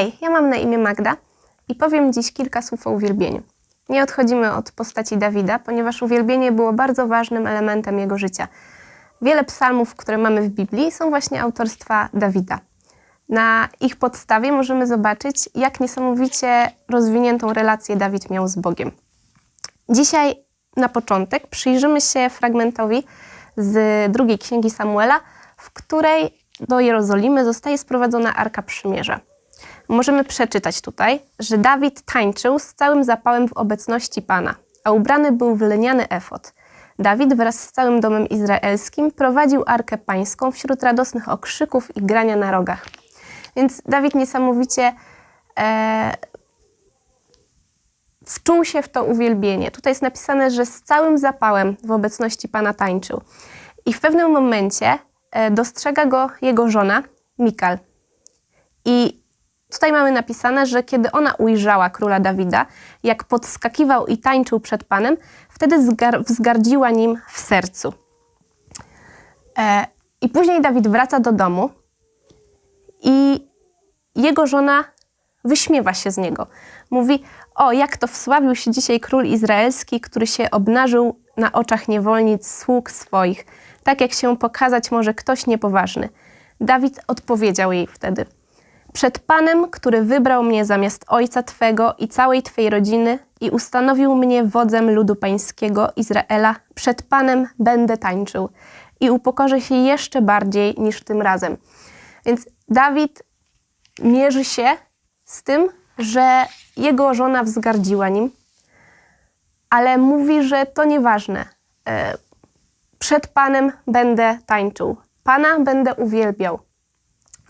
Hej, ja mam na imię Magda i powiem dziś kilka słów o uwielbieniu. Nie odchodzimy od postaci Dawida, ponieważ uwielbienie było bardzo ważnym elementem jego życia. Wiele psalmów, które mamy w Biblii, są właśnie autorstwa Dawida. Na ich podstawie możemy zobaczyć, jak niesamowicie rozwiniętą relację Dawid miał z Bogiem. Dzisiaj na początek przyjrzymy się fragmentowi z drugiej księgi Samuela, w której do Jerozolimy zostaje sprowadzona Arka Przymierza. Możemy przeczytać tutaj, że Dawid tańczył z całym zapałem w obecności Pana, a ubrany był w leniany efod. Dawid wraz z całym domem izraelskim prowadził Arkę Pańską wśród radosnych okrzyków i grania na rogach. Więc Dawid niesamowicie e, wczuł się w to uwielbienie. Tutaj jest napisane, że z całym zapałem w obecności Pana tańczył. I w pewnym momencie e, dostrzega go jego żona, Mikal. I tutaj mamy napisane, że kiedy ona ujrzała króla Dawida, jak podskakiwał i tańczył przed Panem, wtedy zgar- wzgardziła nim w sercu. E, I później Dawid wraca do domu i jego żona wyśmiewa się z niego. Mówi: O, jak to wsławił się dzisiaj król izraelski, który się obnażył na oczach niewolnic sług swoich, tak jak się pokazać może ktoś niepoważny. Dawid odpowiedział jej wtedy: Przed Panem, który wybrał mnie zamiast ojca twego i całej twej rodziny i ustanowił mnie wodzem ludu pańskiego Izraela, przed Panem będę tańczył i upokorzę się jeszcze bardziej niż tym razem. Więc Dawid mierzy się z tym, że jego żona wzgardziła nim, ale mówi, że to nieważne. E, Przed Panem będę tańczył, Pana będę uwielbiał,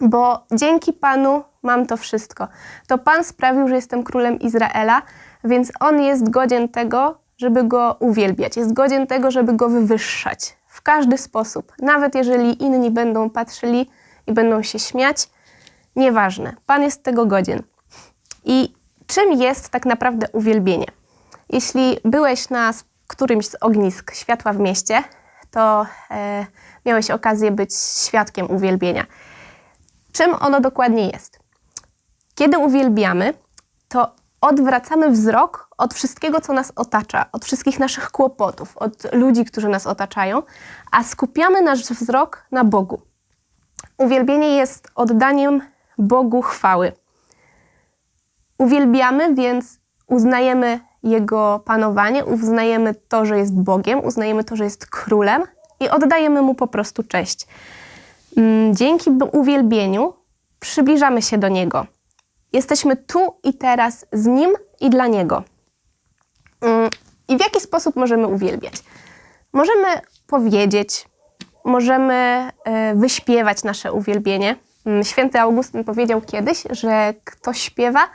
bo dzięki Panu mam to wszystko. To Pan sprawił, że jestem królem Izraela, więc On jest godzien tego, żeby Go uwielbiać, jest godzien tego, żeby Go wywyższać w każdy sposób. Nawet jeżeli inni będą patrzyli i będą się śmiać, Nieważne, Pan jest tego godzien. I czym jest tak naprawdę uwielbienie? Jeśli byłeś na którymś z ognisk światła w mieście, to e, miałeś okazję być świadkiem uwielbienia. Czym ono dokładnie jest? Kiedy uwielbiamy, to odwracamy wzrok od wszystkiego, co nas otacza, od wszystkich naszych kłopotów, od ludzi, którzy nas otaczają, a skupiamy nasz wzrok na Bogu. Uwielbienie jest oddaniem Bogu chwały. Uwielbiamy, więc uznajemy Jego panowanie, uznajemy to, że jest Bogiem, uznajemy to, że jest królem i oddajemy Mu po prostu cześć. Mm, Dzięki uwielbieniu przybliżamy się do Niego. Jesteśmy tu i teraz z Nim i dla Niego. Mm, I w jaki sposób możemy uwielbiać? Możemy powiedzieć, możemy e, wyśpiewać nasze uwielbienie. Mm, Święty Augustyn powiedział kiedyś, że kto śpiewa,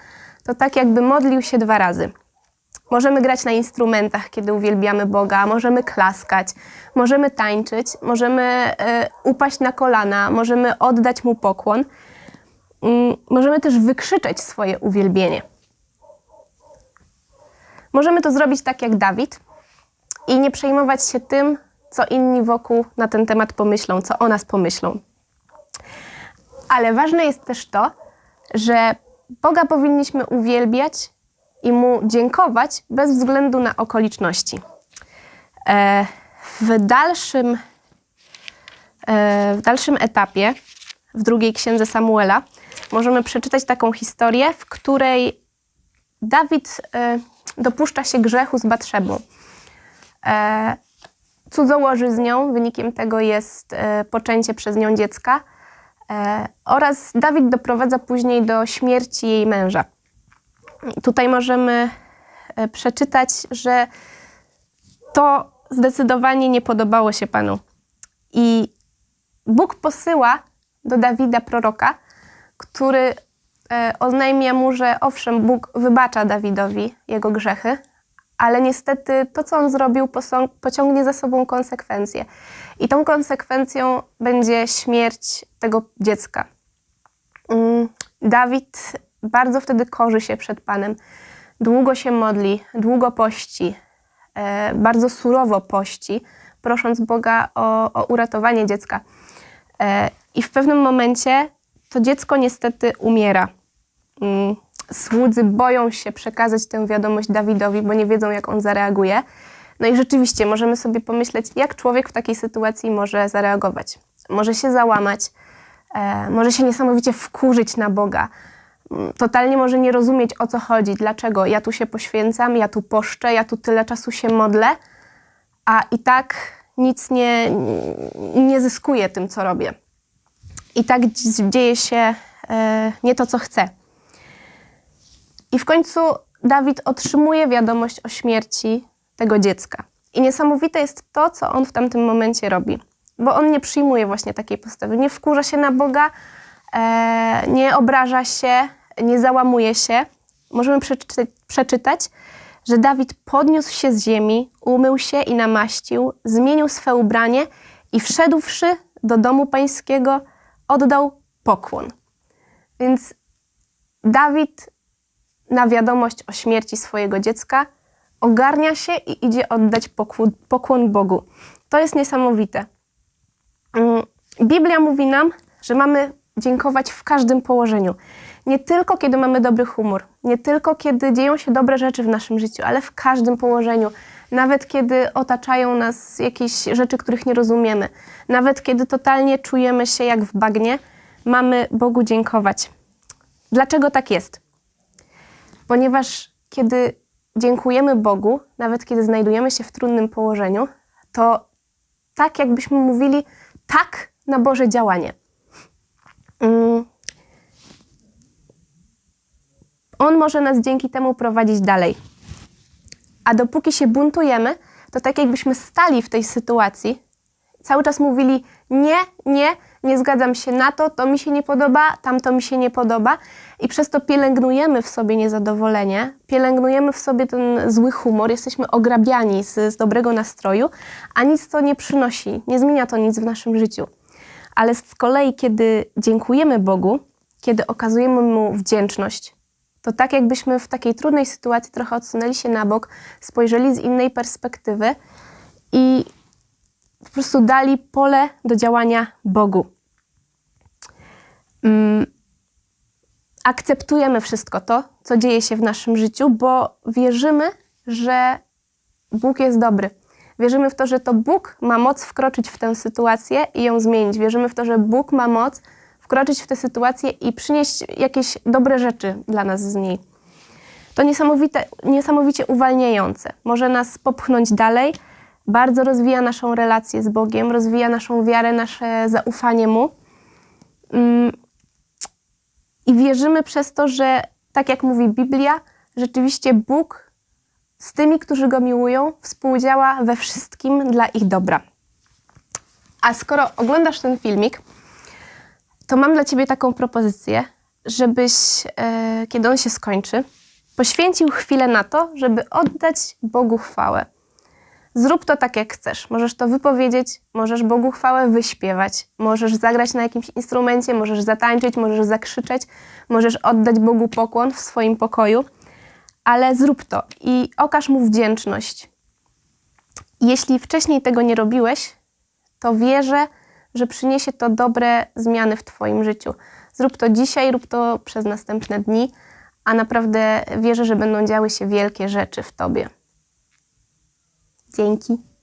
to tak jakby modlił się dwa razy. Możemy grać na instrumentach, kiedy uwielbiamy Boga, możemy klaskać, możemy tańczyć, możemy e, upaść na kolana, możemy oddać Mu pokłon. Mm, Możemy też wykrzyczeć swoje uwielbienie. Możemy to zrobić tak jak Dawid i nie przejmować się tym, co inni wokół na ten temat pomyślą, co o nas pomyślą. Ale ważne jest też to, że Boga powinniśmy uwielbiać i Mu dziękować bez względu na okoliczności. E, w, dalszym, e, w dalszym etapie, w drugiej księdze Samuela, możemy przeczytać taką historię, w której Dawid e, dopuszcza się grzechu z Batrzebą. Cudzołoży z nią, wynikiem tego jest poczęcie przez nią dziecka oraz Dawid doprowadza później do śmierci jej męża. Tutaj możemy e, przeczytać, że to zdecydowanie nie podobało się Panu. I Bóg posyła do Dawida proroka, który e, oznajmia mu, że owszem, Bóg wybacza Dawidowi jego grzechy, ale niestety to, co on zrobił, pociągnie za sobą konsekwencje. I tą konsekwencją będzie śmierć tego dziecka. Mm, Dawid bardzo wtedy korzy się przed Panem. Długo się modli, długo pości, e, bardzo surowo pości, prosząc Boga o, o uratowanie dziecka. E, I w pewnym momencie to dziecko niestety umiera. mm, słudzy boją się przekazać tę wiadomość Dawidowi, bo nie wiedzą, jak on zareaguje. No i rzeczywiście możemy sobie pomyśleć, jak człowiek w takiej sytuacji może zareagować. Może się załamać, e, może się niesamowicie wkurzyć na Boga, totalnie może nie rozumieć, o co chodzi, dlaczego ja tu się poświęcam, ja tu poszczę, ja tu tyle czasu się modlę, a i tak nic nie, nie zyskuję tym, co robię. I tak dz- dzieje się e, nie to, co chcę. I w końcu Dawid otrzymuje wiadomość o śmierci tego dziecka. I niesamowite jest to, co on w tamtym momencie robi, bo on nie przyjmuje właśnie takiej postawy. Nie wkurza się na Boga, e, nie obraża się, nie załamuje się. Możemy przeczy- przeczytać, że Dawid podniósł się z ziemi, umył się i namaścił, zmienił swe ubranie i wszedłszy do domu pańskiego, oddał pokłon. Więc Dawid na wiadomość o śmierci swojego dziecka ogarnia się i idzie oddać pokłon, pokłon Bogu. To jest niesamowite. Mm, Biblia mówi nam, że mamy dziękować w każdym położeniu. Nie tylko kiedy mamy dobry humor, nie tylko kiedy dzieją się dobre rzeczy w naszym życiu, ale w każdym położeniu. Nawet kiedy otaczają nas jakieś rzeczy, których nie rozumiemy, nawet kiedy totalnie czujemy się jak w bagnie, mamy Bogu dziękować. Dlaczego tak jest? Ponieważ kiedy dziękujemy Bogu, nawet kiedy znajdujemy się w trudnym położeniu, to tak jakbyśmy mówili tak na Boże działanie. Mm. On może nas dzięki temu prowadzić dalej. A dopóki się buntujemy, to tak jakbyśmy stali w tej sytuacji, cały czas mówili nie, nie, nie zgadzam się na to, to mi się nie podoba, tamto mi się nie podoba i przez to pielęgnujemy w sobie niezadowolenie, pielęgnujemy w sobie ten zły humor, jesteśmy ograbiani z, z dobrego nastroju, a nic to nie przynosi, nie zmienia to nic w naszym życiu. Ale z kolei, kiedy dziękujemy Bogu, kiedy okazujemy Mu wdzięczność, to tak jakbyśmy w takiej trudnej sytuacji trochę odsunęli się na bok, spojrzeli z innej perspektywy i po prostu dali pole do działania Bogu. Mm, akceptujemy wszystko to, co dzieje się w naszym życiu, bo wierzymy, że Bóg jest dobry. Wierzymy w to, że to Bóg ma moc wkroczyć w tę sytuację i ją zmienić. Wierzymy w to, że Bóg ma moc wkroczyć w tę sytuację i przynieść jakieś dobre rzeczy dla nas z niej. To niesamowite, niesamowicie uwalniające. Może nas popchnąć dalej, bardzo rozwija naszą relację z Bogiem, rozwija naszą wiarę, nasze zaufanie Mu. Mm, I wierzymy przez to, że tak jak mówi Biblia, rzeczywiście Bóg z tymi, którzy Go miłują, współdziała we wszystkim dla ich dobra. A skoro oglądasz ten filmik, to mam dla Ciebie taką propozycję, żebyś, e, kiedy on się skończy, poświęcił chwilę na to, żeby oddać Bogu chwałę. Zrób to tak, jak chcesz. Możesz to wypowiedzieć, możesz Bogu chwałę wyśpiewać, możesz zagrać na jakimś instrumencie, możesz zatańczyć, możesz zakrzyczeć, możesz oddać Bogu pokłon w swoim pokoju, ale zrób to i okaż Mu wdzięczność. Jeśli wcześniej tego nie robiłeś, to wierzę, że przyniesie to dobre zmiany w Twoim życiu. Zrób to dzisiaj, rób to przez następne dni, a naprawdę wierzę, że będą działy się wielkie rzeczy w Tobie. Dzięki.